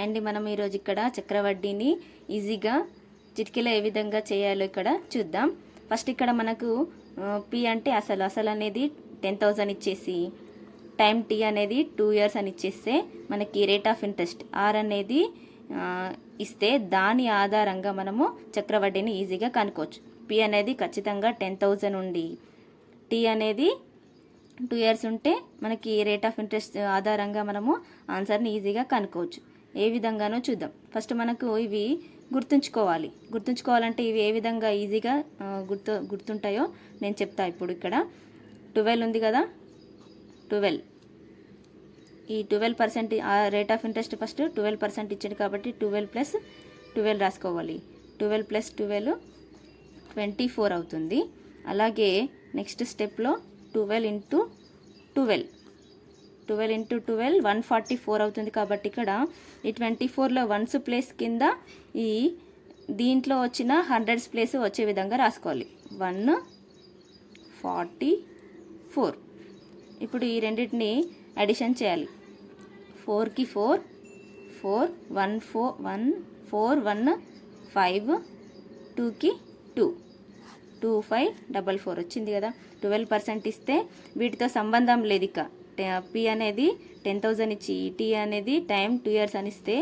And మనం ఈరోజు ఇక్కడ చక్రవడ్డీని ఈజీగా చిటికెలో ఏ విధంగా చేయాలో ఇక్కడ చూద్దాం. ఫస్ట్ ఇక్కడ మనకు పి అంటే అసలు. అసలు అనేది టెన్ థౌజండ్ ఇచ్చేసి టైం టీ అనేది టూ ఇయర్స్ అని ఇచ్చేస్తే మనకి రేట్ ఆఫ్ ఇంట్రెస్ట్ ఆర్ అనేది ఇస్తే దాని ఆధారంగా మనము చక్రవడ్డీని ఈజీగా కనుక్కోవచ్చు. పి అనేది ఖచ్చితంగా టెన్ థౌజండ్ ఉండి టీ అనేది టూ ఇయర్స్ ఉంటే మనకి రేట్ ఆఫ్ ఇంట్రెస్ట్ ఆధారంగా మనము ఆన్సర్ని ఈజీగా కనుక్కోవచ్చు. ఏ విధంగానో చూద్దాం. ఫస్ట్ మనకు ఇవి గుర్తుంచుకోవాలి. గుర్తుంచుకోవాలంటే ఇవి ఏ విధంగా ఈజీగా గుర్తు గుర్తుంటాయో నేను చెప్తా ఇప్పుడు ఇక్కడ. ట్వెల్వ్ ఉంది కదా? ట్వెల్వ్. ఈ twelve percent rate of interest first twelve percent ఇచ్చాడు కాబట్టి ట్వెల్వ్ ప్లస్ ట్వెల్వ్ రాసుకోవాలి. Twelve plus twelve twenty four అవుతుంది. అలాగే నెక్స్ట్ స్టెప్లో twelve into twelve. Twelve into twelve one forty four అవుతుంది కాబట్టి ఇక్కడ ఈ ట్వంటీ ఫోర్లో వన్స్ ప్లేస్ కింద ఈ దీంట్లో వచ్చిన హండ్రెడ్స్ ప్లేస్ వచ్చే విధంగా రాసుకోవాలి. వన్ ఫార్టీ ఫోర్ ఇప్పుడు ఈ రెండింటిని అడిషన్ చేయాలి. ఫోర్కి four four one four one four one five టూకి two two five double four వచ్చింది కదా. ట్వెల్వ్ పర్సెంట్ ఇస్తే వీటితో సంబంధం లేదు ఇక. పి అనేది టెన్ థౌజండ్ ఇచ్చి టీ అనేది టైం టూ ఇయర్స్ అనిస్తే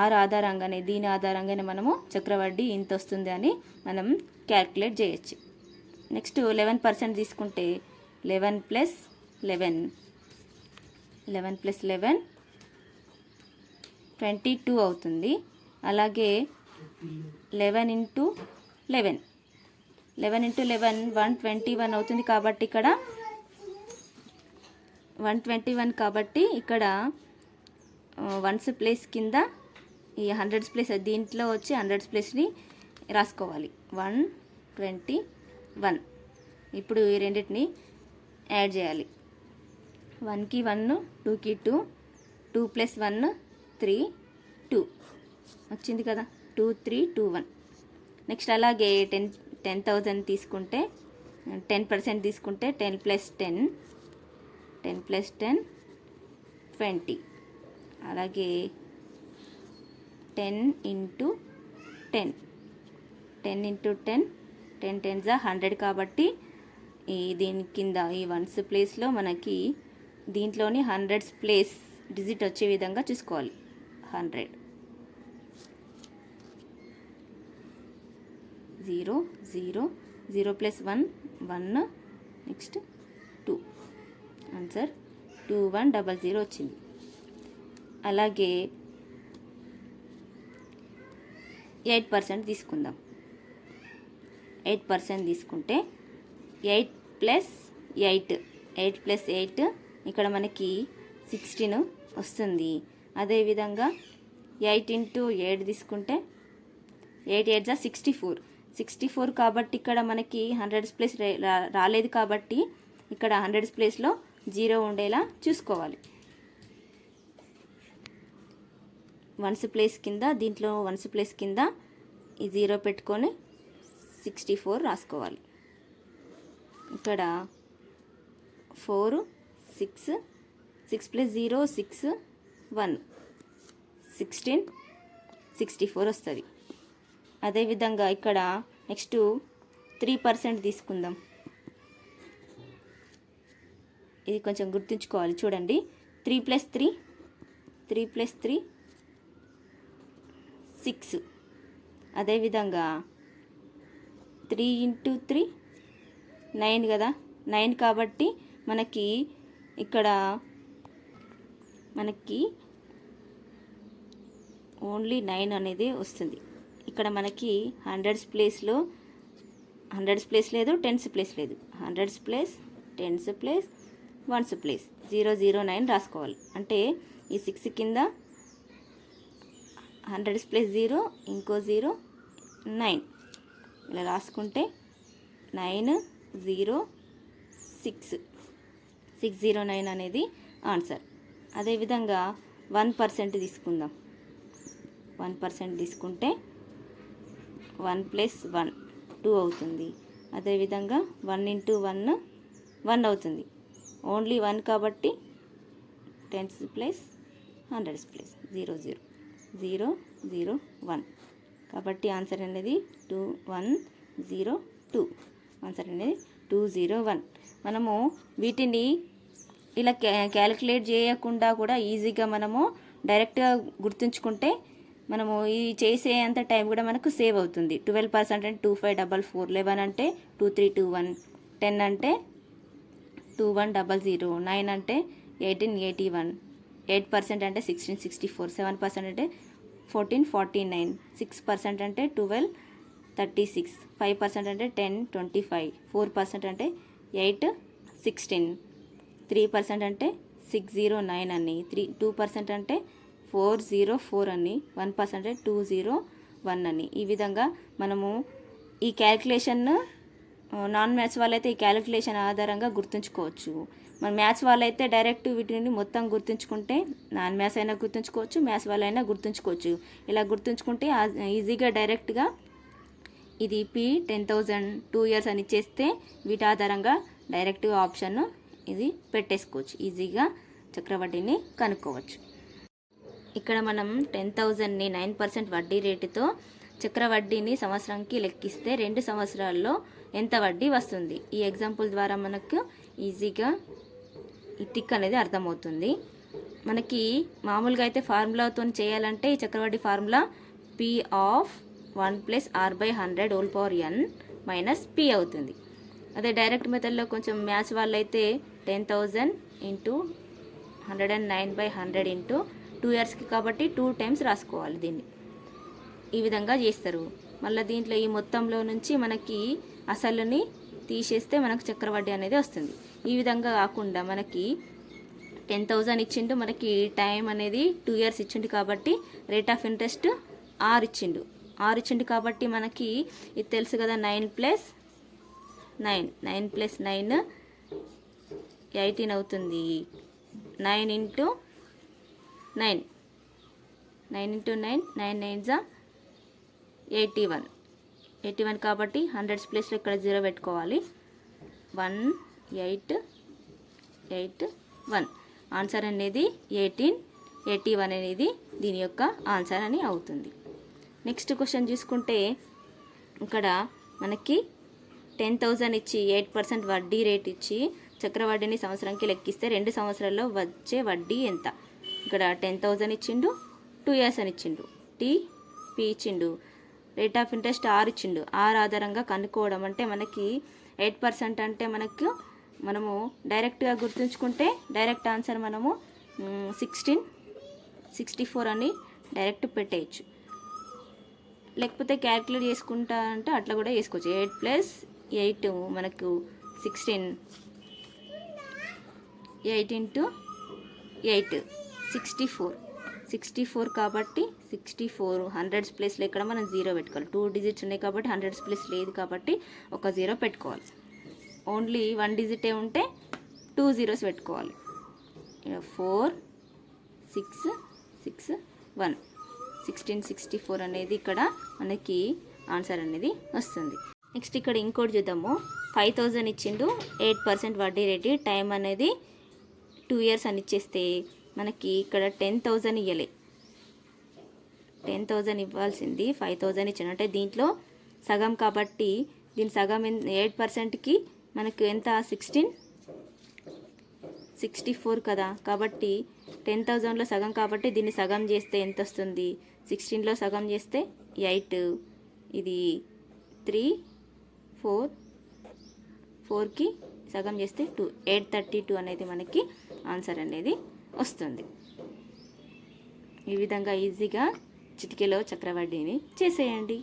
ఆరు ఆర్ ఆధారంగానే దీని ఆధారంగానే మనము చక్రవడ్డీ ఇంత వస్తుంది అని మనం క్యాల్కులేట్ చేయొచ్చు. నెక్స్ట్ లెవెన్ పర్సెంట్ తీసుకుంటే eleven plus eleven. Eleven plus eleven twenty two అవుతుంది. అలాగే eleven into eleven. Eleven into eleven one twenty one అవుతుంది కాబట్టి ఇక్కడ వన్ ట్వంటీ వన్ కాబట్టి ఇక్కడ వన్స్ ప్లేస్ కింద ఈ హండ్రెడ్స్ ప్లేస్ దీంట్లో వచ్చి హండ్రెడ్స్ ప్లేస్ని రాసుకోవాలి. One twenty one. ఇప్పుడు ఈ రెండింటిని యాడ్ చేయాలి. వన్కి వన్ టూకి two two plus one three two. వచ్చింది కదా? Two three two one. Next అలాగే టెన్ టెన్ థౌజండ్ తీసుకుంటే టెన్ పర్సెంట్ తీసుకుంటే ten plus ten. Ten plus ten twenty. అలాగే ten into ten. Ten into ten ten ten జా hundred కాబట్టి ఈ దీని కింద ఈ వన్స్ ప్లేస్లో మనకి దీంట్లోని హండ్రెడ్స్ ప్లేస్ డిజిట్ వచ్చే విధంగా చూసుకోవాలి. Hundred. Zero zero zero plus one one next two. Answer two one double zero వచ్చింది. అలాగే ఎయిట్ పర్సెంట్ తీసుకుందాం. ఎయిట్ పర్సెంట్ తీసుకుంటే eight plus eight. Eight plus eight ఇక్కడ మనకి సిక్స్టీన్ వస్తుంది. అదేవిధంగా ఎయిట్ ఇంటూ ఎయిట్ తీసుకుంటే ఎయిట్ ఎయిట్ జా సిక్స్టీ ఫోర్. సిక్స్టీ ఫోర్ కాబట్టి ఇక్కడ మనకి హండ్రెడ్స్ ప్లేస్ రాలేదు కాబట్టి ఇక్కడ హండ్రెడ్స్ ప్లేస్లో జీరో ఉండేలా చూసుకోవాలి. వన్స్ ప్లేస్ కింద దీంట్లో వన్స్ ప్లేస్ కింద ఈ జీరో పెట్టుకొని సిక్స్టీ ఫోర్ రాసుకోవాలి. ఇక్కడ four six six plus zero six one sixteen sixty four వస్తుంది. అదేవిధంగా ఇక్కడ నెక్స్ట్ త్రీ పర్సెంట్ తీసుకుందాం. ఇది కొంచెం గుర్తుంచుకోవాలి. చూడండి. Three plus three. Three plus three. Six. అదేవిధంగా త్రీ ఇంటూ త్రీ. నైన్ కదా. నైన్ కాబట్టి మనకి ఇక్కడ మనకి ఓన్లీ నైన్ అనేది వస్తుంది. ఇక్కడ మనకి హండ్రెడ్స్ ప్లేస్లో హండ్రెడ్స్ ప్లేస్ లేదు టెన్స్ ప్లేస్ లేదు. Hundreds place tens place ones place zero zero nine రాసుకోవాలి. అంటే ఈ సిక్స్ కింద హండ్రెడ్స్ ప్లేస్ జీరో ఇంకో జీరో నైన్. ఇలా రాసుకుంటే nine zero six. Six zero nine అనేది ఆన్సర్. అదేవిధంగా వన్ పర్సెంట్ తీసుకుందాం. వన్ పర్సెంట్ తీసుకుంటే వన్ ప్లస్ వన్ టూ అవుతుంది. అదేవిధంగా వన్ ఇంటూ వన్ వన్ అవుతుంది. ఓన్లీ వన్ కాబట్టి tens plus hundreds place zero zero. Zero zero one. కాబట్టి ఆన్సర్ అనేది two one zero two. Answer అనేది టూ జీరో వన్. మనము వీటిని ఇలా క్యా- క్యాలిక్యులేట్ చేయకుండా కూడా ఈజీగా మనము డైరెక్ట్గా గుర్తుంచుకుంటే మనము ఈ చేసే అంత టైం కూడా మనకు సేవ్ అవుతుంది. ట్వెల్వ్ పర్సెంట్ అంటే two five double four eleven అంటే two three two one ten అంటే two one double zero nine అంటే eighteen eighty one eight percent అంటే sixteen sixty four seven percent అంటే fourteen forty nine six percent అంటే twelve thirty six five percent అంటే ten twenty five four percent అంటే eight sixteen three percent అంటే six zero nine అని. Three two percent అంటే four zero four అని. One percent అంటే two zero one అని. ఈ విధంగా మనము ఈ క్యాలిక్యులేషన్ నాన్ మ్యాథ్స్ వాళ్ళైతే ఈ క్యాలిక్యులేషన్ ఆధారంగా గుర్తుంచుకోవచ్చు. మన మ్యాథ్స్ వాళ్ళైతే డైరెక్ట్ వీటిని మొత్తం గుర్తుంచుకుంటే నాన్ మ్యాథ్స్ అయినా గుర్తుంచుకోవచ్చు మ్యాథ్స్ వాళ్ళైనా గుర్తుంచుకోవచ్చు. ఇలా గుర్తుంచుకుంటే ఆ- ఈజీగా డైరెక్ట్గా ఇది P ten thousand two years అని చేస్తే వీటి ఆధారంగా డైరెక్ట్ ఆప్షన్ ఇది పెట్టేసుకోవచ్చు. ఈజీగా చక్రవడ్డీని కనుక్కోవచ్చు. ఇక్కడ మనం టెన్ థౌజండ్ని నైన్ పర్సెంట్ వడ్డీ రేటుతో చక్రవడ్డీని సంవత్సరానికి లెక్కిస్తే రెండు సంవత్సరాల్లో ఎంత వడ్డీ వస్తుంది? ఈ ఎగ్జాంపుల్ ద్వారా మనకు ఈజీగా ఈ టిక్ అనేది అర్థమవుతుంది. మనకి మామూలుగా అయితే ఫార్ములాతో చేయాలంటే ఈ చక్రవడ్డీ formula P of one plus R by hundred whole power N minus P అవుతుంది. అదే డైరెక్ట్ మెథడ్లో కొంచెం మ్యాథ్స్ వాళ్ళైతే ten thousand into hundred and nine by hundred into two ఇయర్స్కి కాబట్టి టూ టైమ్స్ రాసుకోవాలి దీన్ని. ఈ విధంగా చేస్తారు. మళ్ళీ దీంట్లో ఈ మొత్తంలో నుంచి మనకి అసలుని తీసేస్తే మనకు చక్రవడ్డీ అనేది వస్తుంది. ఈ విధంగా కాకుండా మనకి టెన్ థౌజండ్ ఇచ్చిండు మనకి టైం అనేది టూ ఇయర్స్ ఇచ్చిండు కాబట్టి రేట్ ఆఫ్ ఇంట్రెస్ట్ ఆరు ఇచ్చిండు. ఆరు ఇచ్చిండు కాబట్టి మనకి ఇది తెలుసు కదా nine plus nine nine plus nine eighteen అవుతుంది. Nine into nine nine into nine nine nine జా ఎయిటీ వన్ ఎయిటీ వన్ కాబట్టి హండ్రెడ్స్ ప్లేస్లో ఇక్కడ జీరో పెట్టుకోవాలి. One eight eight one. Answer అనేది ఎయిటీన్ ఎయిటీ వన్ అనేది దీని యొక్క ఆన్సర్ అని అవుతుంది. నెక్స్ట్ క్వశ్చన్ చూసుకుంటే ఇక్కడ మనకి టెన్ థౌజండ్ ఇచ్చి ఎయిట్ పర్సెంట్ వడ్డీ రేట్ ఇచ్చి చక్రవడ్డీని సంవత్సరానికి లెక్కిస్తే రెండు సంవత్సరాల్లో వచ్చే వడ్డీ ఎంత? ఇక్కడ టెన్ థౌజండ్ ఇచ్చిండు టూ ఇయర్స్ అని ఇచ్చిండు. టీ పీ ఇచ్చిండు. రేట్ ఆఫ్ ఇంట్రెస్ట్ ఆర్ ఇచ్చిండు. ఆర్ ఆధారంగా కనుక్కోవడం అంటే మనకి ఎయిట్ పర్సెంట్ అంటే మనకు మనము డైరెక్ట్గా గుర్తుంచుకుంటే డైరెక్ట్ ఆన్సర్ మనము సిక్స్టీన్ సిక్స్టీ ఫోర్ అని డైరెక్ట్ పెట్టేయచ్చు. లేకపోతే క్యాల్కులేట్ చేసుకుంటా అంటే అట్లా కూడా చేసుకోవచ్చు. ఎయిట్ ప్లస్ ఎయిట్ మనకు sixteen eight into eight sixty four sixty four కాబట్టి సిక్స్టీ ఫోర్ హండ్రెడ్స్ ప్లేస్లో ఇక్కడ మనం జీరో పెట్టుకోవాలి. టూ డిజిట్స్ ఉన్నాయి కాబట్టి హండ్రెడ్స్ ప్లేస్ లేదు కాబట్టి ఒక జీరో పెట్టుకోవాలి. ఓన్లీ వన్ డిజిటే ఉంటే టూ జీరోస్ పెట్టుకోవాలి. Four six six one. Sixteen sixty four అనేది ఇక్కడ మనకి ఆన్సర్ అనేది వస్తుంది. నెక్స్ట్ ఇక్కడ ఇంకోటి చూద్దాము. ఫైవ్ థౌజండ్ ఇచ్చిండు ఎయిట్ పర్సెంట్ వడ్డీ రేటు. టైం అనేది టూ ఇయర్స్ అని ఇచ్చేస్తే మనకి ఇక్కడ టెన్ థౌజండ్ ఇవ్వలే టెన్ థౌజండ్ ఇవ్వాల్సింది ఫైవ్ థౌజండ్ ఇచ్చాను. అంటే దీంట్లో సగం కాబట్టి దీని సగం ఎయిట్ పర్సెంట్కి మనకు ఎంత? సిక్స్టీన్ సిక్స్టీ ఫోర్ కదా. కాబట్టి టెన్ థౌజండ్లో సగం కాబట్టి దీన్ని సగం చేస్తే ఎంత వస్తుంది? సిక్స్టీన్లో సగం చేస్తే ఎయిట్ ఇది త్రీ ఫోర్ ఫోర్కి సగం చేస్తే టూ ఎయిట్ థర్టీ టూ అనేది మనకి ఆన్సర్ అనేది. వస్తుంది. ఈ విధంగా ఈజీగా చిటికెలో చక్రవడ్డీని చేసేయండి.